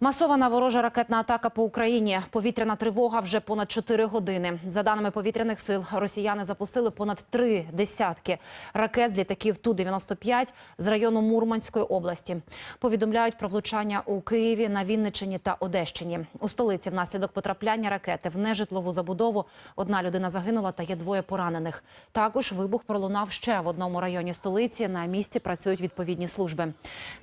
Масована ворожа ракетна атака по Україні. Повітряна тривога вже понад 4 години. За даними повітряних сил, росіяни запустили понад три десятки ракет з літаків Ту-95 з району Мурманської області. Повідомляють про влучання у Києві, на Вінниччині та Одещині. У столиці внаслідок потрапляння ракети в нежитлову забудову одна людина загинула та є двоє поранених. Також вибух пролунав ще в одному районі столиці. На місці працюють відповідні служби.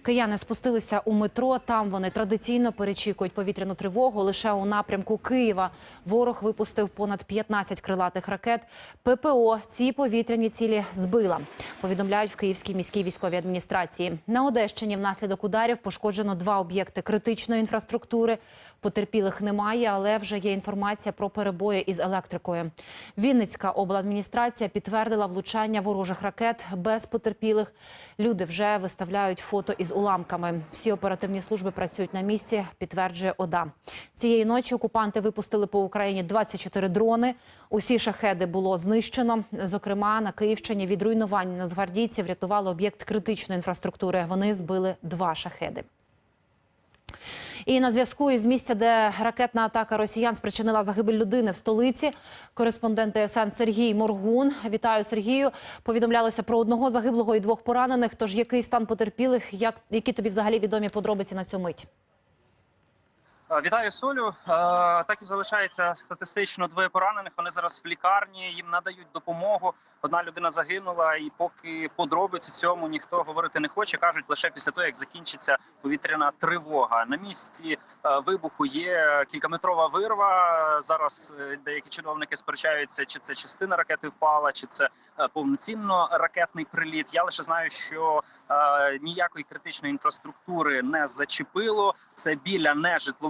Кияни спустилися у метро. Там вони традиційно перечікують повітряну тривогу. Лише у напрямку Києва ворог випустив понад 15 крилатих ракет. ППО ці повітряні цілі збила. Повідомляють в Київській міській військовій адміністрації. На Одещині внаслідок ударів пошкоджено два об'єкти критичної інфраструктури. Потерпілих немає, але вже є інформація про перебої із електрикою. Вінницька обладміністрація підтвердила влучання ворожих ракет без потерпілих. Люди вже виставляють фото із уламками. Всі оперативні служби працюють на місці, підтверджує ОДА. Цієї ночі окупанти випустили по Україні 24 дрони. Усі шахеди було знищено. Зокрема, на Київщині від руйнувань нацгвардійців рятували об'єкт критичної інфраструктури. Вони збили два шахеди. І на зв'язку із місця, де ракетна атака росіян спричинила загибель людини в столиці. Кореспондент ТСН Сергій Моргун. Вітаю Сергію. Повідомлялося про одного загиблого і двох поранених. Тож який стан потерпілих? Як які тобі взагалі відомі подробиці на цю мить? Е, Вітаю Солю. Е, Так і залишається статистично двоє поранених. Вони зараз в лікарні. Їм надають допомогу. Одна людина загинула, і поки подробиці цьому ніхто говорити не хоче. кажуть лише після того, як закінчиться повітряна тривога. На місці е, вибуху є кількаметрова вирва. Зараз деякі чиновники сперечаються, чи це частина ракети впала, чи це повноцінно ракетний приліт. Я лише знаю, що ніякої критичної інфраструктури не зачепило. Це біля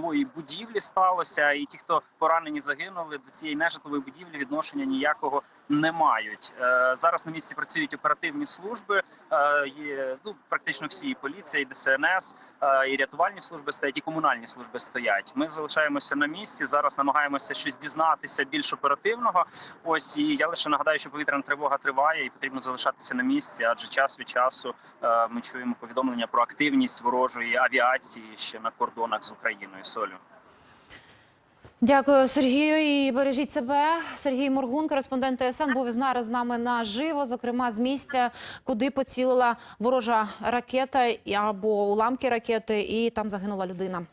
нежитлової будівлі сталося, і ті, хто поранені загинули, до цієї нежитлової будівлі відношення ніякого не мають. Е, зараз на місці працюють оперативні служби. Е, є ну практично всі і поліція, і ДСНС, е, і рятувальні служби стоять, і комунальні служби стоять. Ми залишаємося на місці. Зараз намагаємося щось дізнатися більш оперативного. Ось і я лише нагадаю, що повітряна тривога триває, і потрібно залишатися на місці, адже час від часу ми чуємо повідомлення про активність ворожої авіації ще на кордонах з Україною. Солю. Дякую, Сергію. І бережіть себе. Сергій Моргун, кореспондент ТСН, був зараз з нами наживо, зокрема з місця, куди поцілила ворожа ракета або уламки ракети, і там загинула людина.